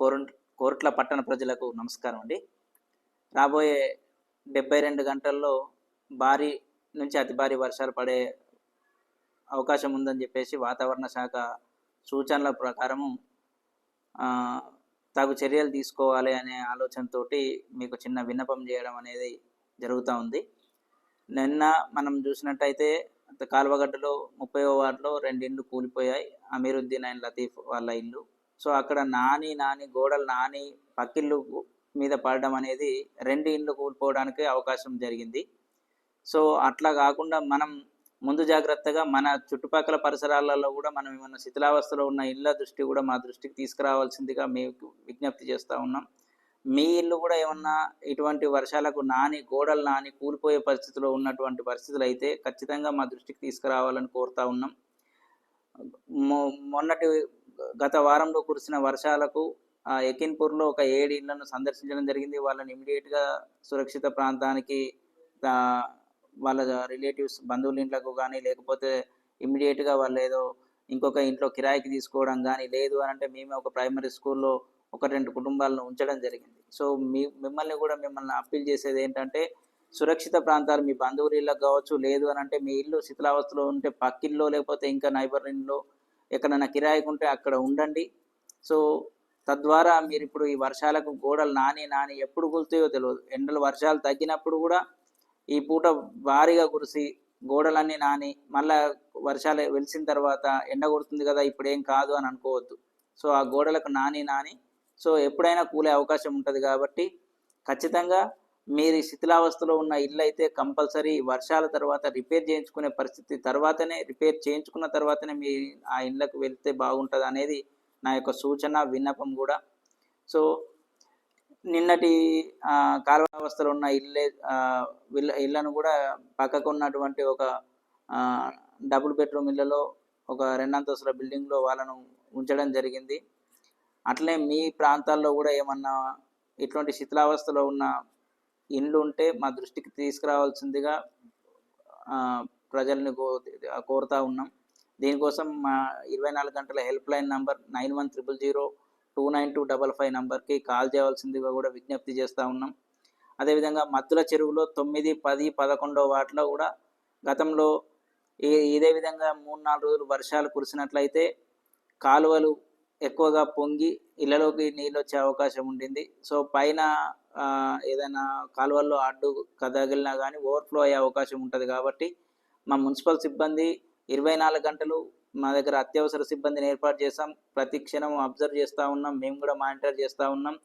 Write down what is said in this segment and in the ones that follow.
కోరు కోరుట్ల పట్టణ ప్రజలకు నమస్కారం అండి. రాబోయే డెబ్బై రెండు గంటల్లో భారీ నుంచి అతి భారీ వర్షాలు పడే అవకాశం ఉందని చెప్పేసి వాతావరణ శాఖ సూచనల ప్రకారము తగు చర్యలు తీసుకోవాలి అనే ఆలోచనతోటి మీకు చిన్న విన్నపం చేయడం అనేది జరుగుతూ ఉంది. నిన్న మనం చూసినట్టయితే కాలువగడ్డలో ముప్పై వార్డులో రెండు ఇండ్లు కూలిపోయాయి. అమీరుద్దీన్ అండ్ లతీఫ్ వాళ్ళ ఇల్లు. సో అక్కడ నాని నాని గోడలు నాని పక్కిళ్ళు మీద పడడం అనేది రెండు ఇండ్లు కూలిపోవడానికి అవకాశం జరిగింది. సో అట్లా కాకుండా మనం ముందు జాగ్రత్తగా మన చుట్టుపక్కల పరిసరాలలో కూడా మనం ఏమన్నా శిథిలావస్థలో ఉన్న ఇళ్ళ దృష్టి కూడా మా దృష్టికి తీసుకురావాల్సిందిగా మీకు విజ్ఞప్తి చేస్తూ ఉన్నాం. మీ ఇల్లు కూడా ఏమన్నా ఇటువంటి వర్షాలకు నాని గోడలు నాని కూలిపోయే పరిస్థితిలో ఉన్నటువంటి పరిస్థితులు అయితే ఖచ్చితంగా మా దృష్టికి తీసుకురావాలని కోరుతా ఉన్నాం. మొ- మొన్నటి గత వారంలో కురిసిన వర్షాలకు ఎకిన్పూర్లో ఒక ఏడు ఇళ్ళను సందర్శించడం జరిగింది. వాళ్ళని ఇమీడియట్గా సురక్షిత ప్రాంతానికి వాళ్ళ రిలేటివ్స్ బంధువుల ఇంట్లకు కానీ లేకపోతే ఇమీడియట్గా వాళ్ళు ఏదో ఇంకొక ఇంట్లో కిరాయికి తీసుకోవడం కానీ లేదు అని అంటే మేమే ఒక ప్రైమరీ స్కూల్లో ఒక రెండు కుటుంబాలను ఉంచడం జరిగింది. సో మీ మిమ్మల్ని కూడా మిమ్మల్ని అప్పీల్ చేసేది ఏంటంటే సురక్షిత ప్రాంతాలు మీ బంధువుల ఇళ్ళకు కావచ్చు లేదు అని అంటే మీ ఇల్లు శిథిలావస్థలో ఉంటే పక్కిల్లో లేకపోతే ఇంకా నైబర్ ఇల్లు ఎక్కడైనా కిరాయికి ఉంటే అక్కడ ఉండండి. సో తద్వారా మీరు ఇప్పుడు ఈ వర్షాలకు గోడలు నాని నాని ఎప్పుడు కూలుతాయో తెలియదు ఎండలు వర్షాలు తగ్గినప్పుడు కూడా ఈ పూట భారీగా కురిసి గోడలన్నీ నాని మళ్ళా వర్షాలు వెలిసిన తర్వాత ఎండ కొడుతుంది కదా ఇప్పుడు ఏం కాదు అని అనుకోవద్దు. సో ఆ గోడలకు నాని నాని సో ఎప్పుడైనా కూలే అవకాశం ఉంటుంది కాబట్టి ఖచ్చితంగా మీరు శిథిలావస్థలో ఉన్న ఇల్లు అయితే కంపల్సరీ వర్షాల తర్వాత రిపేర్ చేయించుకునే పరిస్థితి తర్వాతనే రిపేర్ చేయించుకున్న తర్వాతనే మీ ఆ ఇళ్ళకు వెళ్తే బాగుంటుంది అనేది నా యొక్క సూచన విన్నపం కూడా. సో నిన్నటి ఆ, ఉన్న ఇల్లే ఆ, ఇళ్ళ కూడా పక్కకు ఉన్నటువంటి ఒక డబుల్ బెడ్రూమ్ ఇళ్ళలో ఒక రెండంతస్తుల బిల్డింగ్లో వాళ్ళను ఉంచడం జరిగింది. అట్లే మీ ప్రాంతాల్లో కూడా ఏమన్నా ఇటువంటి శిథిలావస్థలో ఉన్న ఇండ్లు ఉంటే మా దృష్టికి తీసుకురావాల్సిందిగా ప్రజల్ని కో కోరుతా ఉన్నాం. దీనికోసం మా ఇరవై నాలుగు గంటల help line number nine one triple zero two nine two double five నంబర్కి కాల్ చేయవలసిందిగా కూడా విజ్ఞప్తి చేస్తూ ఉన్నాం. అదేవిధంగా మద్దుల చెరువులో తొమ్మిది పది పదకొండో వాటిలో కూడా గతంలో ఏ ఇదే విధంగా మూడు నాలుగు రోజులు వర్షాలు కురిసినట్లయితే కాలువలు ఎక్కువగా పొంగి ఇళ్ళలోకి నీళ్ళు వచ్చే అవకాశం ఉండింది. సో పైన ఏదైనా కాలువల్లో అడ్డు కదగిలినా కానీ ఓవర్ఫ్లో అయ్యే అవకాశం ఉంటుంది కాబట్టి మా మున్సిపల్ సిబ్బంది ఇరవై నాలుగు గంటలు మా దగ్గర అత్యవసర సిబ్బందిని ఏర్పాటు చేస్తాం ప్రతి క్షణం అబ్జర్వ్ చేస్తూ ఉన్నాం. మేము కూడా మానిటర్ చేస్తూ ఉన్నాం.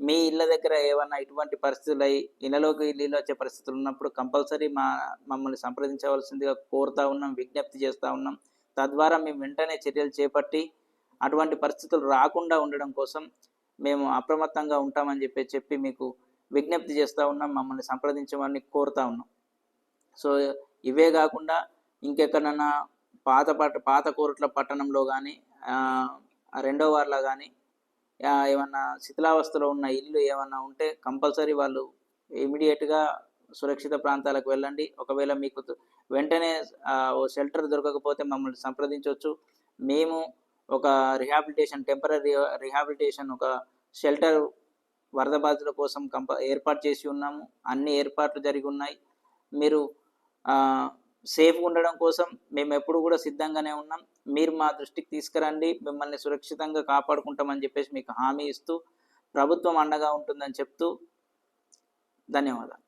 మీ ఇళ్ళ దగ్గర ఏమన్నా ఇటువంటి పరిస్థితులు అయ్యి ఇళ్ళలోకి నీళ్ళు వచ్చే పరిస్థితులు ఉన్నప్పుడు కంపల్సరీ మా మమ్మల్ని సంప్రదించవలసిందిగా కోరుతా ఉన్నాం విజ్ఞప్తి చేస్తూ ఉన్నాం. తద్వారా మేము వెంటనే చర్యలు చేపట్టి అటువంటి పరిస్థితులు రాకుండా ఉండడం కోసం మేము అప్రమత్తంగా ఉంటామని చెప్పి చెప్పి మీకు విజ్ఞప్తి చేస్తూ ఉన్నాం. మమ్మల్ని సంప్రదించమని కోరుతా ఉన్నాం. సో ఇవే కాకుండా ఇంకెక్కడన్నా పాత పట్ట పాత కోరుట్ల పట్టణంలో కానీ రెండో వార్లో కానీ ఏమన్నా శిథిలావస్థలో ఉన్న ఇల్లు ఏమన్నా ఉంటే కంపల్సరీ వాళ్ళు ఇమీడియట్గా సురక్షిత ప్రాంతాలకు వెళ్ళండి. ఒకవేళ మీకు వెంటనే ఓ షెల్టర్ దొరకకపోతే మమ్మల్ని సంప్రదించవచ్చు మేము ఒక రిహాబిలిటేషన్ టెంపరీ రిహాబిలిటేషన్ ఒక షెల్టర్ వరద బాధితుల కోసం కంప ఏర్పాటు చేసి ఉన్నాము. అన్ని ఏర్పాట్లు జరిగి ఉన్నాయి. మీరు సేఫ్గా ఉండడం కోసం మేము ఎప్పుడు కూడా సిద్ధంగానే ఉన్నాం. మీరు మా దృష్టికి తీసుకురండి. మిమ్మల్ని సురక్షితంగా కాపాడుకుంటామని చెప్పేసి మీకు హామీ ఇస్తూ ప్రభుత్వం అండగా ఉంటుందని చెప్తూ ధన్యవాదాలు.